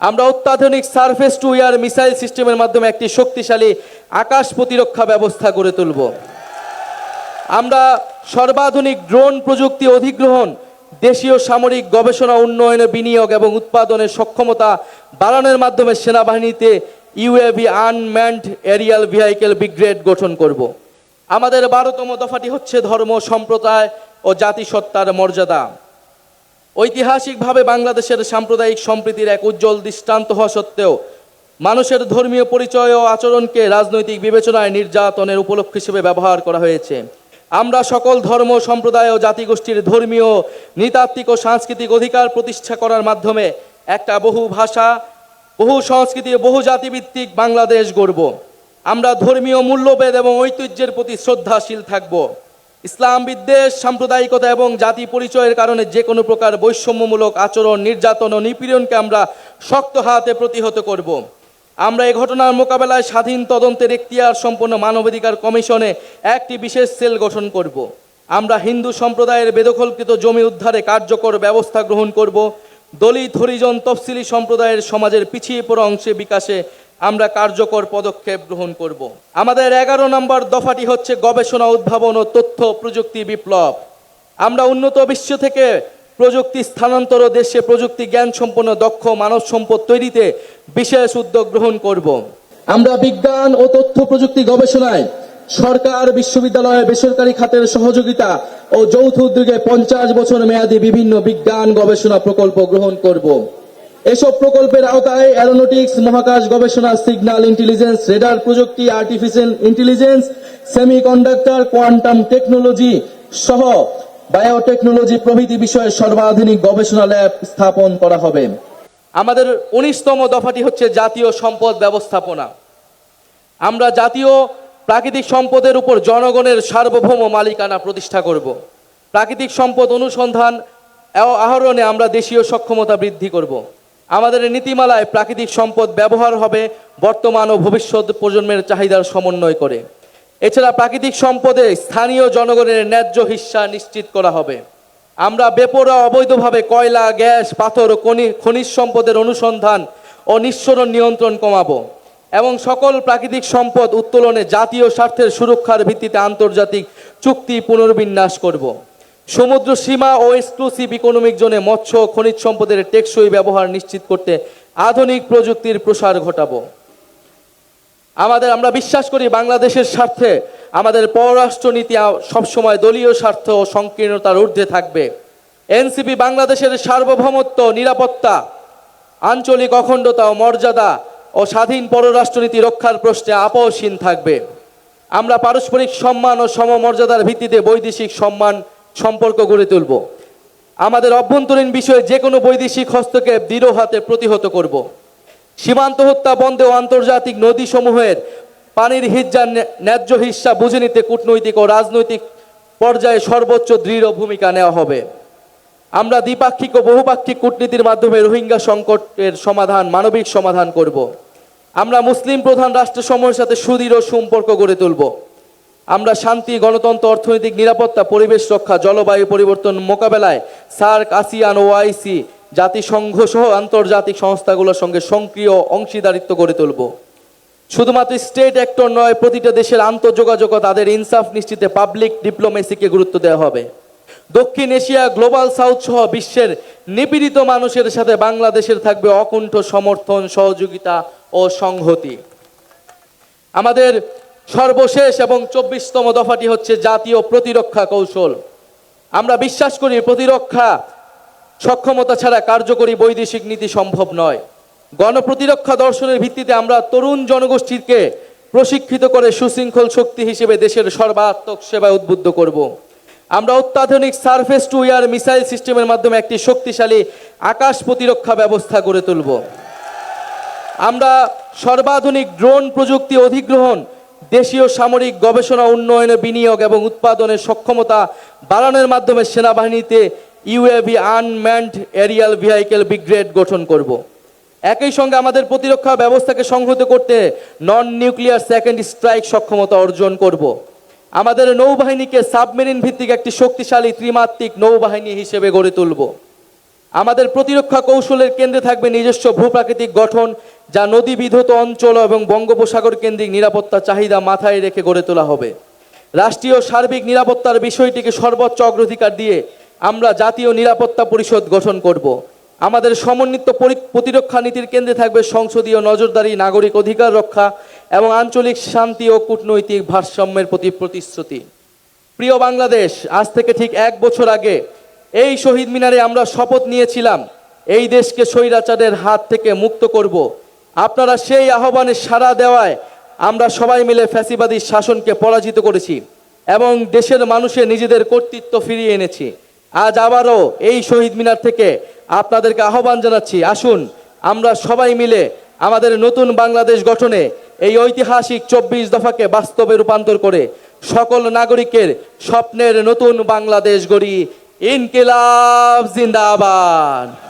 আমরা অত্যাধুনিক surface two ইয়ার missile সিস্টেমের মাধ্যমে একটি শক্তিশালী আকাশ প্রতিরক্ষা ব্যবস্থা গড়ে তুলব। আমরা সর্বাধুনিক ড্রোন প্রযুক্তি অধিগ্রহণ, দেশীয় সামরিক গবেষণা উন্নয়নে বিনিয়োগ এবং উৎপাদনের সক্ষমতা বাড়ানোর মাধ্যমে সেনাবাহিনীতে UAV unmanned aerial vehicle brigade গঠন করব। আমাদের বারোতম দফাটি হচ্ছে ধর্ম, সম্প্রদায় ও জাতিসত্তার মর্যাদা। ঐতিহাসিকভাবে বাংলাদেশের সাম্প্রদায়িক সম্প্রীতির এক উজ্জ্বল দৃষ্টান্ত হওয়া সত্ত্বেও, মানুষের ধর্মীয় পরিচয় ও আচরণকে রাজনৈতিক বিবেচনায় নির্যাতনের উপলক্ষ হিসেবে ব্যবহার করা হয়েছে। আমরা সকল ধর্ম, সম্প্রদায় ও জাতিগোষ্ঠীর ধর্মীয়, নৃতাত্ত্বিক ও সাংস্কৃতিক অধিকার প্রতিষ্ঠা করার মাধ্যমে একটা বহু ভাষা, বহু সংস্কৃতি বহু জাতিভিত্তিক বাংলাদেশ গড়ব। আমরা ধর্মীয় মূল্যবোধ এবং ঐতিহ্যের প্রতি শ্রদ্ধাশীল থাকব। ইসলাম, বিদ্বেষ, সাম্প্রদায়িকতা এবং জাতি পরিচয়ের কারণে যে কোনো প্রকার বৈষম্যমূলক আচরণ, নির্যাতন ও নিপীড়নকে আমরা শক্ত হাতে প্রতিহত করব। আমরা এ ঘটনার মোকাবেলায় স্বাধীন তদন্তের এখতিয়ার সম্পন্ন মানবাধিকার কমিশনে একটি বিশেষ সেল গঠন করব। আমরা হিন্দু সম্প্রদায়ের বেদখলকৃত জমি উদ্ধারে কার্যকর ব্যবস্থা গ্রহণ করব। দলিত হরিজন তফসিলি সম্প্রদায়ের সমাজের পিছিয়ে পড়া অংশে বিকাশে আমরা কার্যকর পদক্ষেপ গ্রহণ করব। আমাদের এগারো নম্বর দফাটি হচ্ছে গবেষণা, উদ্ভাবন ও তথ্য প্রযুক্তি বিপ্লব। আমরা উন্নত বিশ্ব থেকে প্রযুক্তি স্থানান্তর দেশে প্রযুক্তি জ্ঞান সম্পন্ন দক্ষ মানব সম্পদ তৈরিতে বিশেষ উদ্যোগ গ্রহণ করব। আমরা বিজ্ঞান ও তথ্য প্রযুক্তি গবেষণায় সরকার, বিশ্ববিদ্যালয়, বেসরকারি খাতের সহযোগিতা ও যৌথ উদ্যোগে পঞ্চাশ বছর মেয়াদী বিভিন্ন বিজ্ঞান গবেষণা প্রকল্প গ্রহণ করব। এসব প্রকল্পের আওতায় অ্যারোনটিক্স, মহাকাশ গবেষণা, সিগন্যাল ইন্টেলিজেন্স, রেডার প্রযুক্তি, artificial intelligence, semiconductor, quantum technology সহ বায়োটেকনোলজি প্রভৃতি বিষয়ে সর্বাধুনিক গবেষণা ল্যাব স্থাপন করা হবে। আমাদের উনিশতম দফাটি হচ্ছে জাতীয় সম্পদ ব্যবস্থাপনা। আমরা জাতীয় প্রাকৃতিক সম্পদের উপর জনগণের সার্বভৌম মালিকানা প্রতিষ্ঠা করব। প্রাকৃতিক সম্পদ অনুসন্ধান আহরণে আমরা দেশীয় সক্ষমতা বৃদ্ধি করব। আমাদের নীতিমালায় প্রাকৃতিক সম্পদ ব্যবহার হবে, বর্তমান ও ভবিষ্যৎ প্রজন্মের চাহিদার সমন্বয় করে। এছাড়া প্রাকৃতিক সম্পদে স্থানীয় জনগণের ন্যায্য হিস্সা নিশ্চিত করা হবে। আমরা বেপরোয়া অবৈধভাবে কয়লা, গ্যাস, পাথর ও খনিজ সম্পদের অনুসন্ধান ও নিঃসরণ নিয়ন্ত্রণ কমাবো এবং সকল প্রাকৃতিক সম্পদ উত্তোলনে জাতীয় স্বার্থের সুরক্ষার ভিত্তিতে আন্তর্জাতিক চুক্তি পুনর্বিন্যাস করব। সমুদ্র সীমা ও এক্সক্লুসিভ ইকোনমিক জোনে মৎস্য খনিজ সম্পদের টেকসই ব্যবহার নিশ্চিত করতে আধুনিক প্রযুক্তির প্রসার ঘটাবো। আমাদের, আমরা বিশ্বাস করি বাংলাদেশের স্বার্থে আমাদের পররাষ্ট্র নীতি সবসময় দলীয় স্বার্থ ও সংকীর্ণতার ঊর্ধ্বে থাকবে। এনসিপি বাংলাদেশের সার্বভৌমত্ব, নিরাপত্তা, আঞ্চলিক অখণ্ডতা ও মর্যাদা ও স্বাধীন পররাষ্ট্রনীতি রক্ষার প্রশ্নে আপোষহীন থাকবে। আমরা পারস্পরিক সম্মান ও সমমর্যাদার ভিত্তিতে বৈদেশিক সম্মান সম্পর্ক গড়ে তুলব। আমাদের অভ্যন্তরীণ বিষয়ে যে কোনো বৈদেশিক হস্তক্ষেপ দৃঢ় হাতে প্রতিহত করব। সীমান্ত হত্যা বন্ধে ও আন্তর্জাতিক নদীসমূহের পানির হিজ্জার ন্যায্য হিস্সা বুঝে নিতে কূটনৈতিক ও রাজনৈতিক পর্যায়ে সর্বোচ্চ দৃঢ় ভূমিকা নেওয়া হবে। আমরা দ্বিপাক্ষিক ও বহুপাক্ষিক কূটনীতির মাধ্যমে রোহিঙ্গা সংকটের সমাধান, মানবিক সমাধান করব। আমরা মুসলিম প্রধান রাষ্ট্রসমূহের সাথে সুদৃঢ় সম্পর্ক গড়ে তুলব। আমরা শান্তি, গণতন্ত্র, অর্থনৈতিক নিরাপত্তা, পরিবেশ রক্ষা, জলবায়ু পরিবর্তন মোকাবেলায় সার্ক, আসিয়ান ও আইসি জাতিসংঘ সহ আন্তর্জাতিক সংস্থাগুলোর সঙ্গে সক্রিয় অংশীদারিত্ব গড়ে তুলব। শুধুমাত্র স্টেট অ্যাক্টর নয়, প্রতিটা দেশের আন্তঃযোগাযোগ তাদের ইনসাফ নিশ্চিতে পাবলিক ডিপ্লোমেসিকে গুরুত্ব দেওয়া হবে। দক্ষিণ এশিয়া, গ্লোবাল সাউথ সহ বিশ্বের নিপীড়িত মানুষের সাথে বাংলাদেশের থাকবে অকুণ্ঠ সমর্থন, সহযোগিতা ও সংহতি। আমাদের সর্বশেষ এবং চব্বিশতম দফাটি হচ্ছে জাতীয় প্রতিরক্ষা কৌশল। আমরা বিশ্বাস করি প্রতিরক্ষা সক্ষমতা ছাড়া কার্যকরী বৈদেশিক নীতি সম্ভব নয়। গণপ্রতিরক্ষা দর্শনের ভিত্তিতে আমরা তরুণ জনগোষ্ঠীকে প্রশিক্ষিত করে সুশৃঙ্খল শক্তি হিসেবে দেশের সর্বাত্মক সেবায় উদ্বুদ্ধ করব। আমরা অত্যাধুনিক সারফেস টু ইয়ার মিসাইল সিস্টেমের মাধ্যমে একটি শক্তিশালী আকাশ প্রতিরক্ষা ব্যবস্থা গড়ে তুলব। আমরা সর্বাধুনিক ড্রোন প্রযুক্তি অধিগ্রহণ দেশীয় সামরিক গবেষণা, উন্নয়নে বিনিয়োগ এবং উৎপাদনের সক্ষমতা বাড়ানোর মাধ্যমে সেনাবাহিনীতে UAV unmanned aerial vehicle brigade গঠন করব। একই সঙ্গে আমাদের প্রতিরক্ষা ব্যবস্থাকে সংহত করতে নন নিউক্লিয়ার সেকেন্ড স্ট্রাইক সক্ষমতা অর্জন করব। আমাদের নৌবাহিনীকে সাবমেরিন ভিত্তিক একটি শক্তিশালী ত্রিমাত্রিক নৌবাহিনী হিসেবে গড়ে তুলব। আমাদের প্রতিরক্ষা কৌশলের কেন্দ্রে থাকবে নিজস্ব ভূপ্রাকৃতিক গঠন, যা নদী বিধৌত অঞ্চল এবং বঙ্গোপসাগর কেন্দ্রিক নিরাপত্তা চাহিদা মাথায় রেখে গড়ে তোলা হবে। রাষ্ট্রীয় সার্বিক নিরাপত্তার বিষয়টিকে সর্বোচ্চ অগ্রাধিকার দিয়ে আমরা জাতীয় নিরাপত্তা পরিষদ গঠন করব। আমাদের সমন্বিত প্রতিরক্ষা নীতির কেন্দ্রে থাকবে সংসদীয় নজরদারি, নাগরিক অধিকার রক্ষা এবং আঞ্চলিক শান্তি ও কূটনৈতিক ভারসাম্যের প্রতি প্রতিশ্রুতি। প্রিয় বাংলাদেশ, আজ থেকে ঠিক এক বছর আগে এই শহীদ মিনারে আমরা শপথ নিয়েছিলাম, এই দেশকে স্বৈরাচারের হাত থেকে মুক্ত করব। আপনারা সেই আহ্বানে সাড়া দেওয়ায় আমরা সবাই মিলে ফ্যাসিবাদী শাসনকে পরাজিত করেছি এবং দেশের মানুষের নিজেদের কর্তৃত্ব ফিরিয়ে এনেছি। আজ আবারও এই শহীদ মিনার থেকে আপনাদেরকে আহ্বান জানাচ্ছি, আসুন আমরা সবাই মিলে আমাদের নতুন বাংলাদেশ গঠনে এই ঐতিহাসিক চব্বিশ দফাকে বাস্তবে রূপান্তর করে সকল নাগরিকের স্বপ্নের নতুন বাংলাদেশ গড়ি इनकलाब जिंदाबाद।